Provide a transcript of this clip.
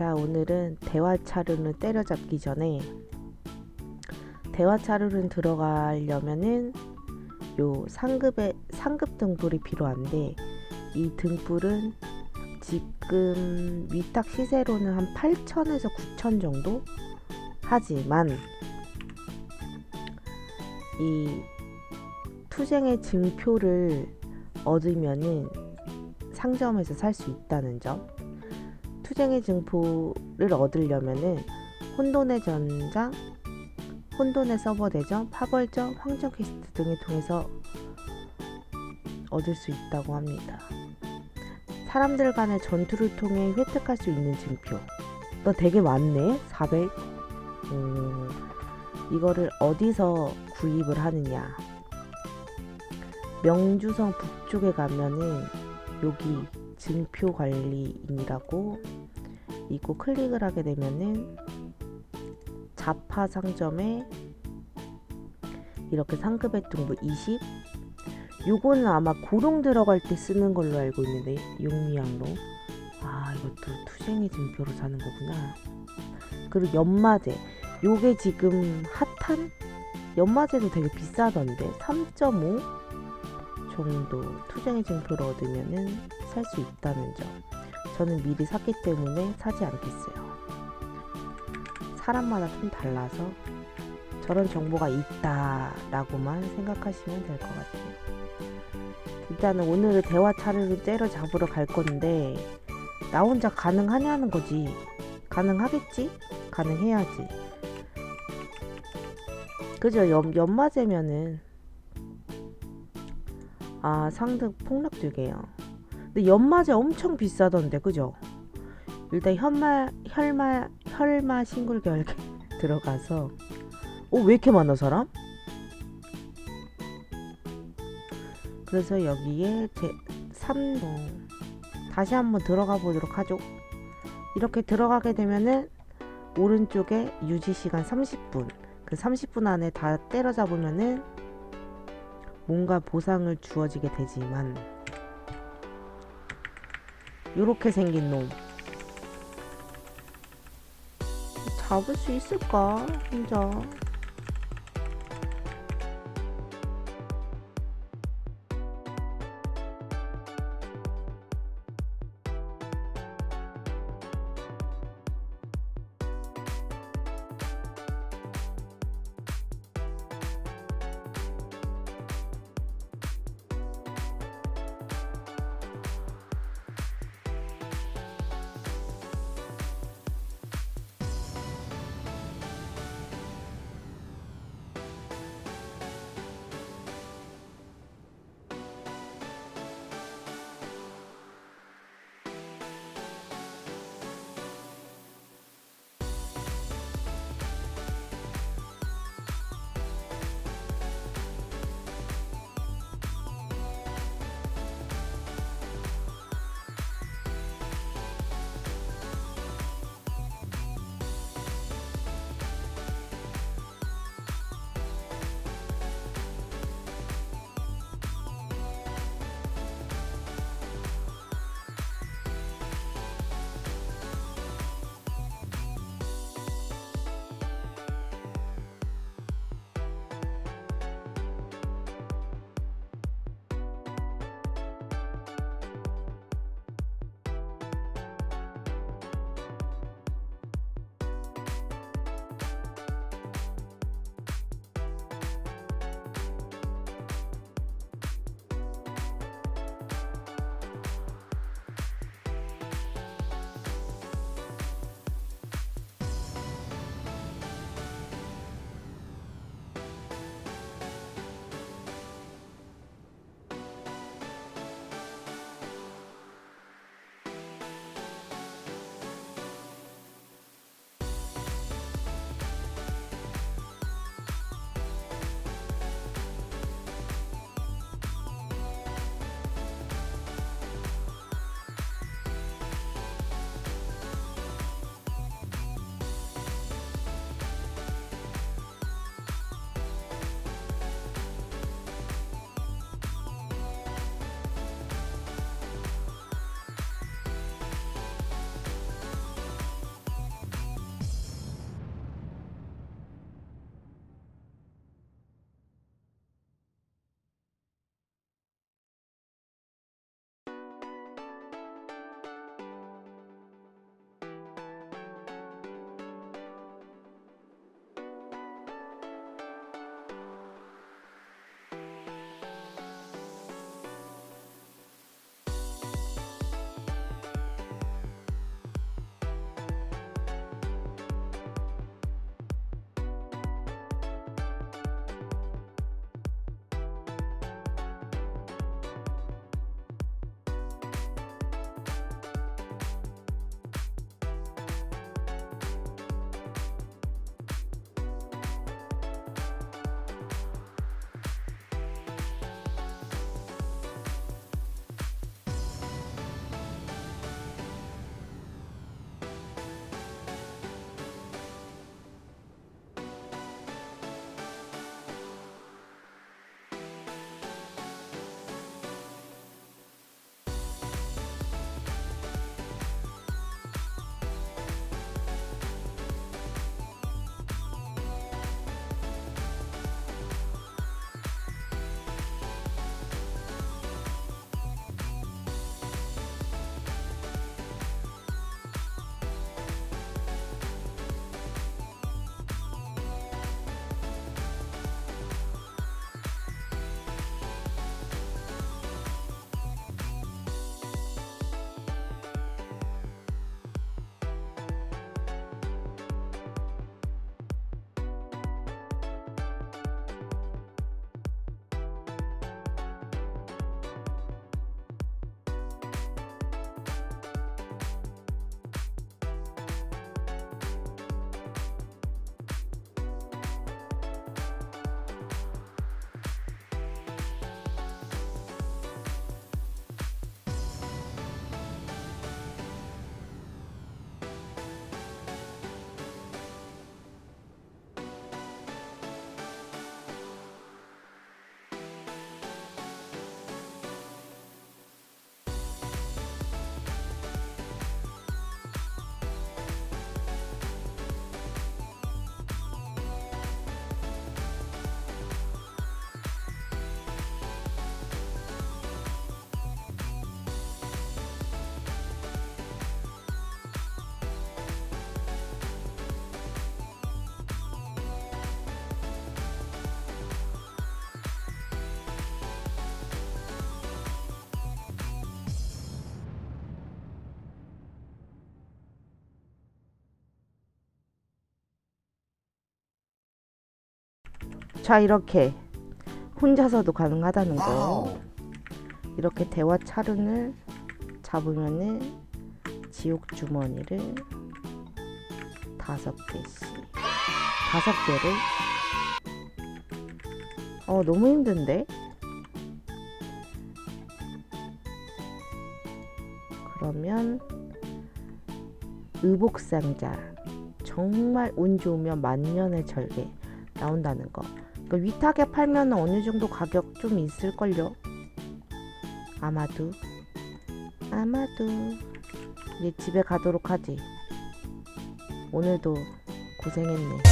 자, 오늘은 대화차르는 때려잡기 전에 대화차르는 들어가려면은 요 상급의 상급 등불이 필요한데 이 등불은 지금 위탁 시세로는 한 8천에서 9천 정도 하지만 이 투쟁의 증표를 얻으면은 상점에서 살 수 있다는 점. 투쟁의 증표를 얻으려면은 혼돈의 전장, 혼돈의 서버 대전, 파벌전, 황정 퀘스트 등을 통해서 얻을 수 있다고 합니다. 사람들 간의 전투를 통해 획득할 수 있는 증표. 너 되게 많네. 400. 음, 이거를 어디서 구입을 하느냐? 명주성 북쪽에 가면은 여기 증표 관리인이라고 있고 클릭을 하게 되면은 자파 상점에 이렇게 상급의 등부 20 요거는 아마 고룡 들어갈 때 쓰는 걸로 알고 있는데 용미양로. 아 이것도 투쟁의 증표로 사는 거구나. 그리고 연마제. 요게 지금 핫한? 연마제도 되게 비싸던데 3.5 정도 투쟁의 증표를 얻으면은 살 수 있다는 점. 저는 미리 샀기 때문에 사지 않겠어요. 사람마다 좀 달라서 저런 정보가 있다라고만 생각하시면 될 것 같아요. 일단은 오늘은 대화 차를 때려잡으러 갈 건데 나 혼자 가능하냐는 거지. 가능하겠지? 가능해야지. 그죠? 연, 연마제면은 아 상등 폭락 두 개요. 근데 연마제 엄청 비싸던데 그죠? 일단 혈마 혈마 혈마 결계 들어가서 어 왜 이렇게 많아 사람? 그래서 여기에 제 3동 다시 한번 들어가 보도록 하죠. 이렇게 들어가게 되면은 오른쪽에 유지 시간 30분. 그 30분 안에 다 때려잡으면은 뭔가 보상을 주어지게 되지만 요렇게 생긴 놈. 잡을 수 있을까 혼자 자 이렇게 혼자서도 가능하다는 거. 이렇게 대화 차륜을 잡으면은 지옥 주머니를 다섯 개씩 다섯 개를. 어 너무 힘든데? 그러면 의복상자 정말 운 좋으면 만년의 절개 나온다는 거. 그 위탁에 팔면 어느 정도 가격 좀 있을걸요? 아마도. 아마도. 이제 집에 가도록 하지. 오늘도 고생했네.